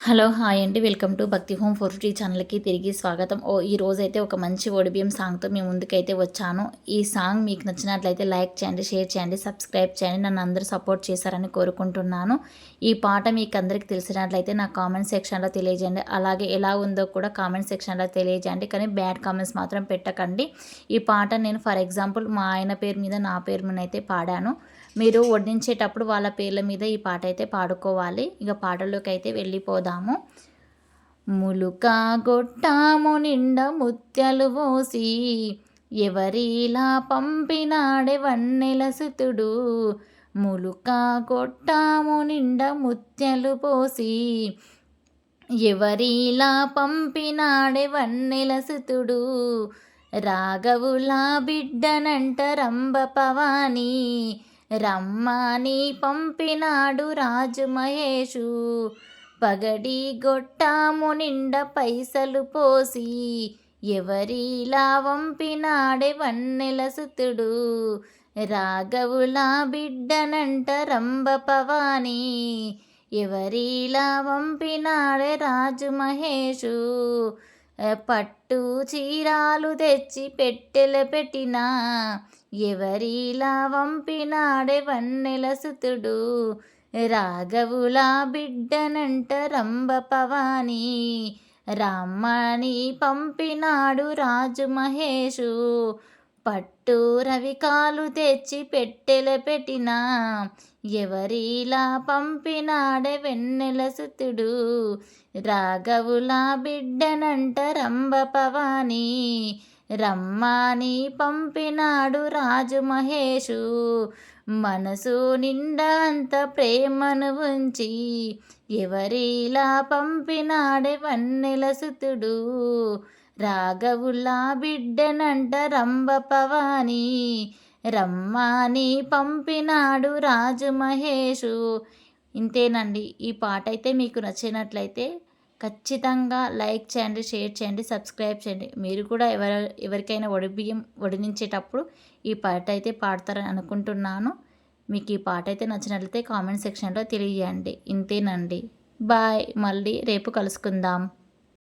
Hello hi అండి. Welcome to Bhakti home four T ఛానల్కి తిరిగి స్వాగతం. ఓ ఈ రోజైతే ఒక మంచి ఒడిబియం సాంగ్తో మీ ముందుకైతే వచ్చాను. ఈ సాంగ్ మీకు నచ్చినట్లయితే లైక్ చేయండి షేర్ చేయండి సబ్స్క్రైబ్ చేయండి. నన్ను అందరూ సపోర్ట్ చేశారని కోరుకుంటున్నాను. ఈ పాట మీకు అందరికీ తెలిసినట్లయితే నా కామెంట్ సెక్షన్లో తెలియజేయండి. అలాగే ఎలా ఉందో కూడా కామెంట్ సెక్షన్లో తెలియజేయండి. కానీ బ్యాడ్ కామెంట్స్ మాత్రం పెట్టకండి. ఈ పాట నేను ఫర్ ఎగ్జాంపుల్ మా ఆయన పేరు మీద నా పేరు మీద అయితే పాడాను. మీరు వడ్డించేటప్పుడు వాళ్ళ పేర్ల మీద ఈ పాట అయితే పాడుకోవాలి. ఇక పాటల్లోకి అయితే వెళ్ళిపోదాం. వెళ్ళిపోదాము ములుక గొట్టాము నిండా ముత్యాలు పోసి ఎవరిలా పంపినాడే వన్నెల సుతుడు. ములుక గొట్టాము నిండా ముత్యాలు పోసి ఎవరిలా పంపినాడే వన్నెల సుతుడు. రాఘవులా బిడ్డనంట రంభ పవాని రమ్మని పంపినాడు రాజు మహేషు. పగడి గొట్టాము నిండ పైసలు పోసి ఎవరిలా వంపినాడే వన్నెల సుతుడు. రాఘవులా బిడ్డనంట రంభ పవాని ఎవరిలా వంపినాడే రాజు మహేషు. పట్టు చీరాలు తెచ్చి పెట్టెల పెట్టినా ఎవరిలా వంపినాడే వన్నెల సుతుడు. రాఘవులా బిడ్డనంట రంభ పవాని. రామ్మని పంపినాడు రాజు మహేషు. పట్టు రవికాలు తెచ్చి పెట్టెల పెట్టినా. ఎవరిలా పంపినాడే వెన్నెల సుతుడు. రాఘవులా బిడ్డనంట రంభ పవాని. రమ్మాని పంపినాడు రాజు మహేషు. మనసు నిండా అంత ప్రేమను ఉంచి ఎవరిలా పంపినాడే వన్నెల సుతుడు. రాఘవులా బిడ్డనంట రంభ పవాని. రమ్మాని పంపినాడు రాజు మహేషు. ఇంతేనండి. ఈ పాట అయితే మీకు నచ్చినట్లయితే ఖచ్చితంగా లైక్ చేయండి షేర్ చేయండి సబ్స్క్రైబ్ చేయండి. మీరు కూడా ఎవర ఎవరికైనా వడిబియ్యం వడినించేటప్పుడు ఈ పాట అయితే పాడతారని అనుకుంటున్నాను. మీకు ఈ పాట అయితే నచ్చినట్లయితే కామెంట్ సెక్షన్లో తెలియజేయండి. ఇంతేనండి. బాయ్. మళ్ళీ రేపు కలుసుకుందాం.